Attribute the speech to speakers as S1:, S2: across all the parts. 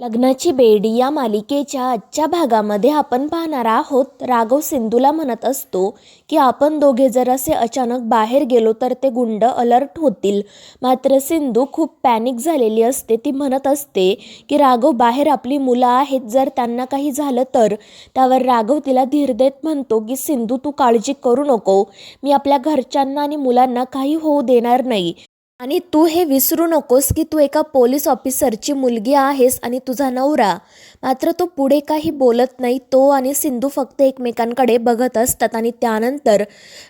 S1: लग्नाची बेडी या मालिकेच्या आजच्या भागामध्ये आपण पाहणार आहोत. राघव सिंधूला म्हणत असतो की आपण दोघे जर असे अचानक बाहेर गेलो तर ते गुंड अलर्ट होतील. मात्र सिंधू खूप पॅनिक झालेली असते. ती म्हणत असते की राघव बाहेर आपली मुलं आहेत. जर त्यांना काही झालं तर त्यावर राघव तिला धीर देत म्हणतो की सिंधू तू काळजी करू नको. मी आपल्या घरच्यांना आणि मुलांना काही होऊ देणार नाही. आणि तू हे विसरू नकोस की तू एका पोलीस ऑफिसरची मुलगी आहेस आणि तुझा नवरा. मात्र तो पुढे काही बोलत नाही तो आणि सिंधू फक्त एकमेकांकडे बघत असतात आणि त्यानंतर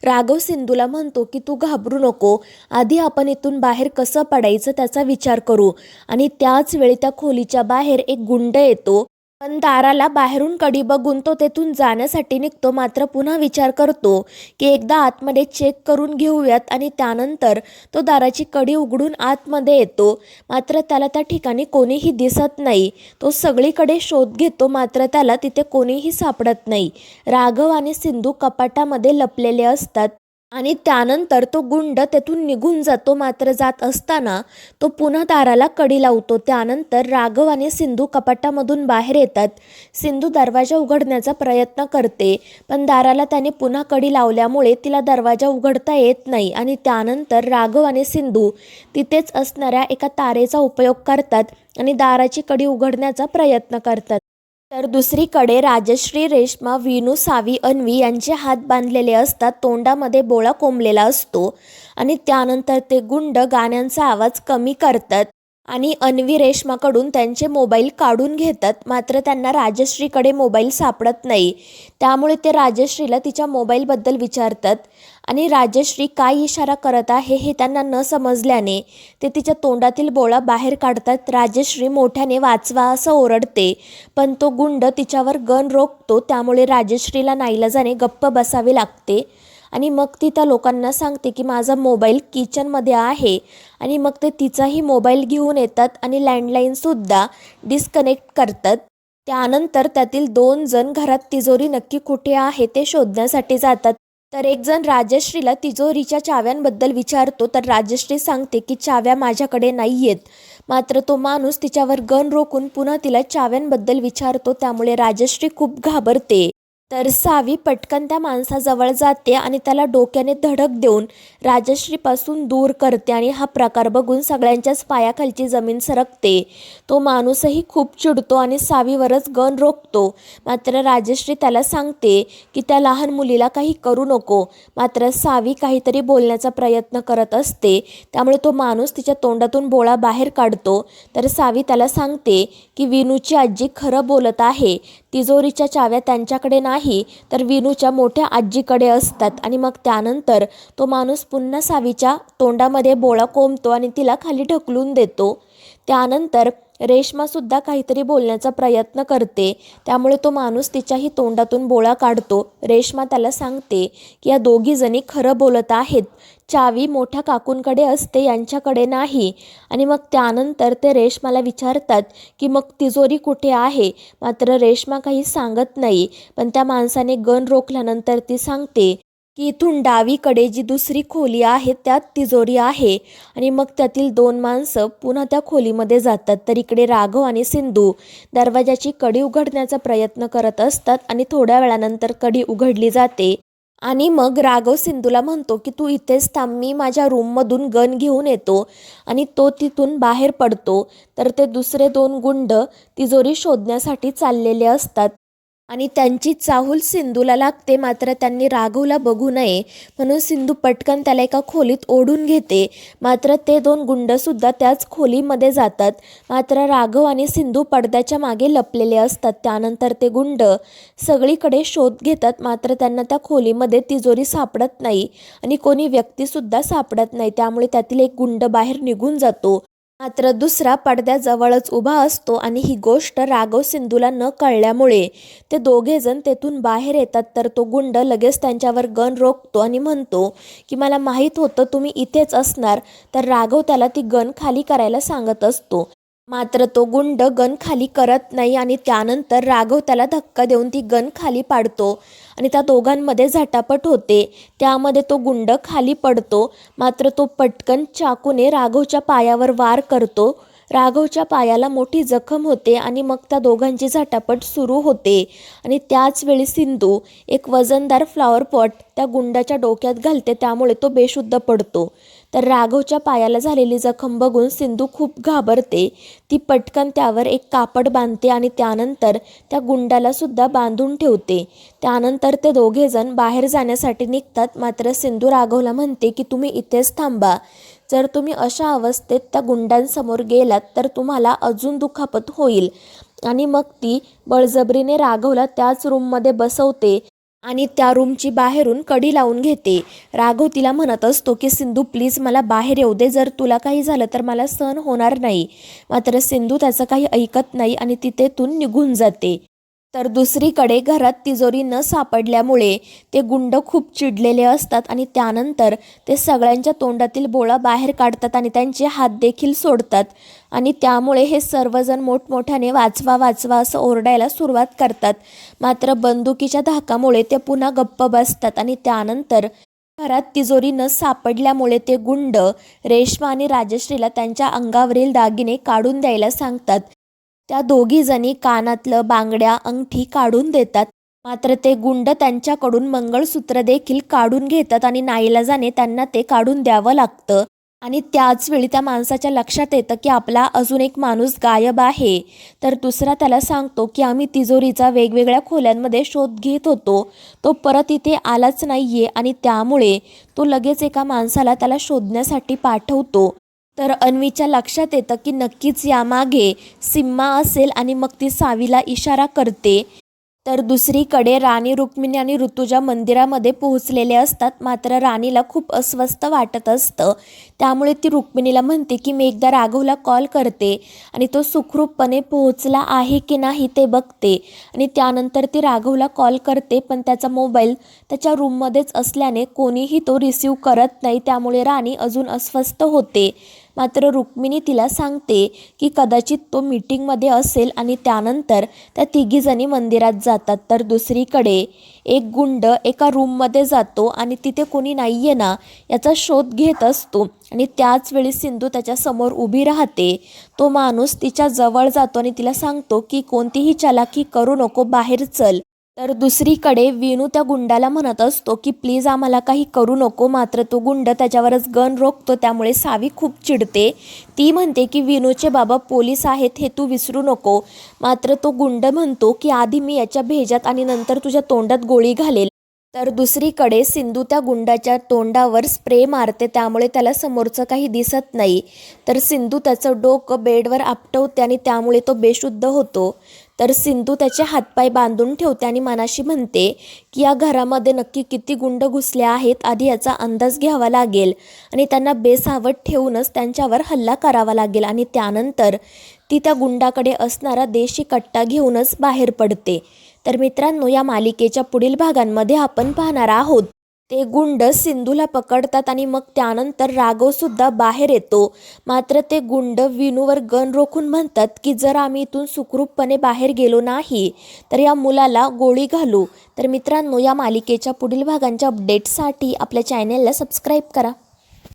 S1: राघव सिंधूला म्हणतो की तू घाबरू नको आधी आपण इथून बाहेर कसं पडायचं त्याचा विचार करू. आणि त्याच वेळी त्या खोलीच्या बाहेर एक गुंड येतो. पण दाराला बाहेरून कडी बघून तो तेथून जाण्यासाठी निघतो. मात्र पुन्हा विचार करतो की एकदा आतमध्ये चेक करून घेऊयात आणि त्यानंतर तो दाराची कडी उघडून आतमध्ये येतो. मात्र त्याला त्या ठिकाणी कोणीही दिसत नाही. तो सगळीकडे शोध घेतो. मात्र त्याला तिथे कोणीही सापडत नाही. राघव आणि सिंधू कपाटामध्ये लपलेले असतात. आणि त्यानंतर तो गुंड तेथून निघून जातो मात्र जात असताना तो पुन्हा दाराला कडी लावतो. त्यानंतर राघव आणि सिंधू कपाटामधून बाहेर येतात. सिंधू दरवाजा उघडण्याचा प्रयत्न करते पण दाराला त्याने पुन्हा कडी लावल्यामुळे तिला दरवाजा उघडता येत नाही आणि त्यानंतर राघव आणि सिंधू तिथेच असणाऱ्या एका तारेचा उपयोग करतात आणि दाराची कडी उघडण्याचा प्रयत्न करतात. तर दुसरीकडे राजश्री रेश्मा विनू सावी अन्वी यांचे हात बांधलेले असतात तोंडामध्ये बोळा कोंबलेला असतो आणि त्यानंतर ते गुंड गाण्यांचा आवाज कमी करतात आणि अन्वी रेश्माकडून त्यांचे मोबाईल काढून घेतात. मात्र त्यांना राजश्रीकडे मोबाईल सापडत नाही. त्यामुळे ते राजश्रीला तिच्या मोबाईलबद्दल विचारतात. आणि राजश्री काय इशारा करत आहे हे त्यांना न समजल्याने ते तिच्या तोंडातील बोळा बाहेर काढतात. राजश्री मोठ्याने वाचवा असं ओरडते पण तो गुंड तिच्यावर गन रोखतो. त्यामुळे राजश्रीला नाईलाजाने गप्प बसावे लागते. आणि मग ती त्या लोकांना सांगते की माझा मोबाईल किचनमध्ये आहे. आणि मग ते तिचाही मोबाईल घेऊन येतात आणि लँडलाईनसुद्धा डिस्कनेक्ट करतात. त्यानंतर त्यातील दोन जण घरात तिजोरी नक्की कुठे आहे ते शोधण्यासाठी जातात. तर एक जण राजश्रीला तिजोरीच्या चाव्यांबद्दल विचारतो तर राजश्री सांगते की चाव्या माझ्याकडे नाही आहेत मात्र तो माणूस तिच्यावर गन रोखून पुन्हा तिला चाव्यांबद्दल विचारतो त्यामुळे राजश्री खूप घाबरते. तर सावी पटकन त्या माणसाजवळ जाते आणि त्याला डोक्याने धडक देऊन राजश्रीपासून दूर करते आणि हा प्रकार बघून सगळ्यांच्याच पायाखालची जमीन सरकते. तो माणूसही खूप चिडतो आणि सावीवरच गण रोखतो. मात्र राजश्री त्याला सांगते की त्या लहान मुलीला काही करू नको. मात्र सावी काहीतरी बोलण्याचा प्रयत्न करत असते. त्यामुळे तो माणूस तिच्या तोंडातून बोळा बाहेर काढतो. तर सावी त्याला सांगते की विनूची आजी खरं बोलत आहे. तिजोरीच्या चाव्या त्यांच्याकडे नाही नाही तर विनूच्या मोठ्या आजीकडे असतात आणि मग त्यानंतर तो माणूस पुन्हा सावीच्या तोंडामध्ये बोळा कोंबतो आणि तिला खाली ढकलून देतो. त्यानंतर रेश्मासुद्धा काहीतरी बोलण्याचा प्रयत्न करते. त्यामुळे तो माणूस तिच्याही तोंडातून बोळा काढतो. रेश्मा त्याला सांगते की या दोघी जणी खरं बोलत आहेत. चावी मोठ्या काकूंकडे असते यांच्याकडे नाही. आणि मग त्यानंतर ते रेश्माला विचारतात की मग तिजोरी कुठे आहे? मात्र रेश्मा काही सांगत नाही. पण त्या माणसाने गण रोखल्यानंतर ती सांगते की इथून डावीकडे जी दुसरी खोली आहे त्यात तिजोरी आहे. आणि मग त्यातील दोन माणसं पुन्हा त्या खोलीमध्ये जातात. तर इकडे राघव आणि सिंधू दरवाजाची कडी उघडण्याचा प्रयत्न करत असतात आणि थोड्या वेळानंतर कडी उघडली जाते. आणि मग राघव सिंधूला म्हणतो की तू इथेच थांब मी माझ्या रूममधून गन घेऊन येतो. आणि तो तिथून बाहेर पडतो. तर ते दुसरे दोन गुंड तिजोरी शोधण्यासाठी चाललेले असतात. आणि त्यांची चाहूल सिंधूला लागते मात्र त्यांनी राघवला बघू नये. म्हणून सिंधू पटकन त्याला एका खोलीत ओढून घेते. मात्र ते दोन गुंडसुद्धा त्याच खोलीमध्ये जातात. मात्र राघव आणि सिंधू पडद्याच्या मागे लपलेले असतात. त्यानंतर ते गुंड सगळीकडे शोध घेतात. मात्र त्यांना त्या खोलीमध्ये तिजोरी सापडत नाही आणि कोणी व्यक्तीसुद्धा सापडत नाही. त्यामुळे त्यातील एक गुंड बाहेर निघून जातो. मात्र दुसरा पडद्याजवळच उभा असतो आणि ही गोष्ट राघव सिंधूला न कळल्यामुळे ते दोघेजण तेथून बाहेर येतात तर तो गुंड लगेच त्यांच्यावर गन रोखतो आणि म्हणतो की मला माहीत होतं तुम्ही इथेच असणार. तर राघव त्याला ती गन खाली करायला सांगत असतो. मात्र तो गुंड गन खाली करत नाही आणि त्यानंतर राघव त्याला धक्का देऊन ती गन खाली पाडतो आणि त्या दोघांमध्ये झटापट होते. त्यामध्ये तो गुंड खाली पडतो मात्र तो पटकन चाकूने राघवच्या पायावर वार करतो. राघवच्या पायाला मोठी जखम होते आणि मग त्या दोघांची झटापट सुरू होते. आणि त्याच वेळी सिंधू एक वजनदार फ्लॉवर पॉट त्या गुंडाच्या डोक्यात घालते त्यामुळे तो बेशुद्ध पडतो. तर राघवच्या पायाला झालेली जखम बघून सिंधू खूप घाबरते. ती पटकन त्यावर एक कापड बांधते आणि त्यानंतर त्या गुंडाला सुद्धा बांधून ठेवते. त्यानंतर ते दोघेजण बाहेर जाण्यासाठी निघतात. मात्र सिंधू राघवला म्हणते की तुम्ही इथेच थांबा. जर तुम्ही अशा अवस्थेत त्या गुंडांसमोर गेलात तर तुम्हाला अजून दुखापत होईल. आणि मग ती बळजबरीने राघवला त्याच रूममध्ये बसवते. आणि त्या रूमची बाहेरून कडी लावून घेते. राघव तिला म्हणत असतो की सिंधू प्लीज मला बाहेर येऊ दे. जर तुला काही झालं तर मला सहन होणार नाही. मात्र सिंधू त्याचं काही ऐकत नाही आणि तिथेतून निघून जाते. तर दुसरीकडे घरात तिजोरी न सापडल्यामुळे ते गुंड खूप चिडलेले असतात आणि त्यानंतर ते सगळ्यांच्या तोंडातील बोळा बाहेर काढतात आणि त्यांचे हात देखील सोडतात. आणि त्यामुळे हे सर्वजण मोठमोठ्याने वाचवा वाचवा असं ओरडायला सुरुवात करतात. मात्र बंदुकीच्या धाकामुळे ते पुन्हा गप्प बसतात आणि त्यानंतर घरात तिजोरी न सापडल्यामुळे ते गुंड रेश्मा आणि राजश्रीला त्यांच्या अंगावरील दागिने काढून द्यायला सांगतात. त्या दोघीजणी कानातलं बांगड्या अंगठी काढून देतात. मात्र ते गुंड त्यांच्याकडून मंगळसूत्र देखील काढून घेतात आणि नाईलाजाने त्यांना ते काढून द्यावं लागतं. आणि त्याच वेळी त्या माणसाच्या लक्षात येतं की आपला अजून एक माणूस गायब आहे. तर दुसरा त्याला सांगतो की आम्ही तिजोरीचा वेगवेगळ्या खोल्यांमध्ये शोध घेत होतो. तो परत इथे आलाच नाही आहे आणि त्यामुळे तो लगेच एका माणसाला त्याला शोधण्यासाठी पाठवतो. तर अन्वीच्या लक्षात येतं की नक्कीच यामागे सिम्मा असेल आणि मग ती सावीला इशारा करते. तर दुसरीकडे राणी रुक्मिणी आणि ऋतुजा मंदिरामध्ये पोहोचलेले असतात. मात्र राणीला खूप अस्वस्थ वाटत असतं. त्यामुळे ती रुक्मिणीला म्हणते की मी एकदा राघवला कॉल करते आणि तो सुखरूपपणे पोहोचला आहे की नाही ते बघते. आणि त्यानंतर ती राघवला कॉल करते पण त्याचा मोबाईल त्याच्या रूममध्येच असल्याने कोणीही तो रिसीव करत नाही. त्यामुळे राणी अजून अस्वस्थ होते. मात्र रुक्मिणी तिला सांगते की कदाचित तो मीटिंगमध्ये असेल आणि त्यानंतर त्या तिघीजणी मंदिरात जातात तर दुसरीकडे एक गुंड एका रूममध्ये जातो आणि तिथे कोणी नाही आहे ना याचा शोध घेत असतो. आणि त्याच वेळी सिंधू त्याच्यासमोर उभी राहते. तो माणूस तिच्या जवळ जातो आणि तिला सांगतो की कोणतीही चलाखी करू नको बाहेर चल. तर दुसरीकडे विनू त्या गुंडाला म्हणत असतो की प्लीज आम्हाला काही करू नको मात्र तो गुंड त्याच्यावरच गन रोखतो त्यामुळे सावी खूप चिडते. ती म्हणते की विनूचे बाबा पोलीस आहेत हे तू विसरू नको. मात्र तो गुंड म्हणतो की आधी मी याच्या भेजात आणि नंतर तुझ्या तोंडात गोळी घालेल. तर दुसरीकडे सिंधू त्या गुंडाच्या तोंडावर स्प्रे मारते त्यामुळे त्याला समोरचं काही दिसत नाही. तर सिंधू त्याचं डोकं बेडवर आपटवते आणि त्यामुळे तो बेशुद्ध होतो. तर सिंधू त्याचे हातपाय बांधून ठेवते आणि मनाशी म्हणते की या घरामध्ये नक्की किती गुंड घुसले आहेत आधी याचा अंदाज घ्यावा लागेल. आणि त्यांना बेसावत ठेवूनच त्यांच्यावर हल्ला करावा लागेल आणि त्यानंतर ती त्या गुंडाकडे असणारा देशी कट्टा घेऊनच बाहेर पडते. तर मित्रांनो या मालिकेच्या पुढील भागांमध्ये आपण पाहणार आहोत. ते गुंड सिंधूला पकडतात आणि मग त्यानंतर राघवसुद्धा बाहेर येतो. मात्र ते गुंड विनूवर गन रोखून म्हणतात की जर आम्ही इथून सुखरूपपणे बाहेर गेलो नाही तर या मुलाला गोळी घालू. तर मित्रांनो या मालिकेच्या पुढील भागांच्या अपडेटसाठी आपल्या चॅनेलला सबस्क्राईब करा.